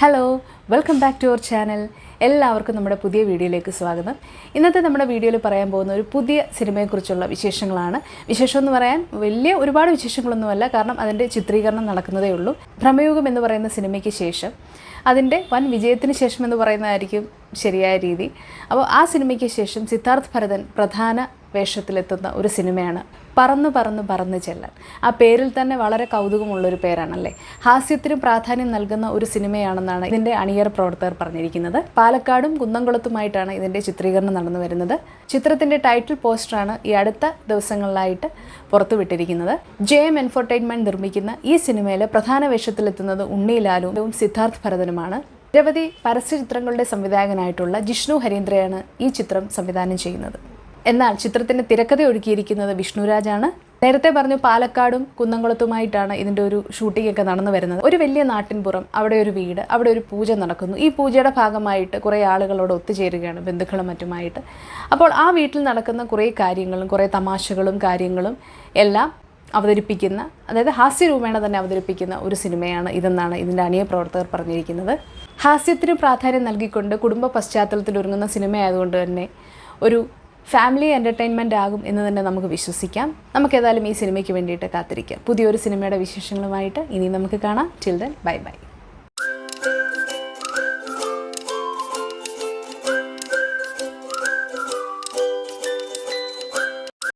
Hello welcome back to our channel എല്ലാവർക്കും നമ്മുടെ പുതിയ വീഡിയോയിലേക്ക് സ്വാഗതം. ഇന്നത്തെ നമ്മുടെ വീഡിയോയിൽ പറയാൻ പോകുന്ന ഒരു പുതിയ സിനിമയെക്കുറിച്ചുള്ള വിശേഷങ്ങളാണ്. വിശേഷം എന്ന് പറയാൻ വലിയ ഒരുപാട് വിശേഷങ്ങളൊന്നുമല്ല കാരണം അതിന്റെ ചിത്രീകരണം നടക്കുന്നതേ ഉള്ളൂ. ഭ്രമയോഗം എന്ന് പറയുന്ന സിനിമയ്ക്ക് ശേഷം അതിന്റെ വൻ വിജയത്തിന് ശേഷം എന്ന് പറയുന്നതായിരിക്കും ശരിയായ രീതി. അപ്പോൾ ആ സിനിമയ്ക്ക് ശേഷം സിദ്ധാർത്ഥ് ഭരതൻ പ്രധാന വേഷത്തിലെത്തുന്ന ഒരു സിനിമയാണ് പറന്ന് പറന്ന് പറന്ന് ചെല്ലാൻ. ആ പേരിൽ തന്നെ വളരെ കൗതുകമുള്ളൊരു പേരാണല്ലേ? ഹാസ്യത്തിന് പ്രാധാന്യം നൽകുന്ന ഒരു സിനിമയാണെന്നാണ് ഇതിന്റെ അണിയർ പ്രവർത്തകർ പറഞ്ഞിരിക്കുന്നത്. പാലക്കാടും കുന്നംകുളത്തുമായിട്ടാണ് ഇതിന്റെ ചിത്രീകരണം നടന്നു വരുന്നത്. ചിത്രത്തിന്റെ ടൈറ്റിൽ പോസ്റ്ററാണ് ഈ അടുത്ത ദിവസങ്ങളിലായിട്ട് പുറത്തുവിട്ടിരിക്കുന്നത്. ജെ എം എൻഫർടൈൻമെന്റ് നിർമ്മിക്കുന്ന ഈ സിനിമയിലെ പ്രധാന വേഷത്തിലെത്തുന്നത് ഉണ്ണിലാലും സിദ്ധാർത്ഥ് ഭരതനുമാണ്. നിരവധി പരസ്യ ചിത്രങ്ങളുടെ സംവിധായകനായിട്ടുള്ള ജിഷ്ണു ഹരീന്ദ്രയാണ് ഈ ചിത്രം സംവിധാനം ചെയ്യുന്നത്. എന്നാൽ ചിത്രത്തിന് തിരക്കഥ ഒഴുക്കിയിരിക്കുന്നത് വിഷ്ണുരാജാണ്. നേരത്തെ പറഞ്ഞു പാലക്കാടും കുന്നംകുളത്തുമായിട്ടാണ് ഇതിന്റെ ഒരു ഷൂട്ടിംഗ് ഒക്കെ നടന്നു വരുന്നത്. ഒരു വലിയ നാട്ടിൻപുറം അവിടെ ഒരു വീട് അവിടെ ഒരു പൂജ നടക്കുന്നു. ഈ പൂജയുടെ ഭാഗമായിട്ട് കുറേ ആളുകളോട് ഒത്തുചേരുകയാണ് ബന്ധുക്കളും മറ്റുമായിട്ട്. അപ്പോൾ ആ വീട്ടിൽ നടക്കുന്ന കുറേ കാര്യങ്ങളും കുറേ തമാശകളും കാര്യങ്ങളും എല്ലാം അവതരിപ്പിക്കുന്ന അതായത് ഹാസ്യരൂപേണ തന്നെ അവതരിപ്പിക്കുന്ന ഒരു സിനിമയാണ് ഇതെന്നാണ് ഇതിന്റെ അണിയ പ്രവർത്തകർ പറഞ്ഞിരിക്കുന്നത്. ഹാസ്യത്തിന് പ്രാധാന്യം നൽകിക്കൊണ്ട് കുടുംബ പശ്ചാത്തലത്തിൽ ഒരുങ്ങുന്ന സിനിമയായതുകൊണ്ട് തന്നെ ഒരു ഫാമിലി എന്റർടൈൻമെന്റ് ആകും എന്ന് തന്നെ നമുക്ക് വിശ്വസിക്കാം. നമുക്ക് ഏതായാലും ഈ സിനിമയ്ക്ക് വേണ്ടിയിട്ട് കാത്തിരിക്കാം. പുതിയൊരു സിനിമയുടെ വിശേഷങ്ങളുമായിട്ട് ഇനി നമുക്ക് കാണാം. Till then bye bye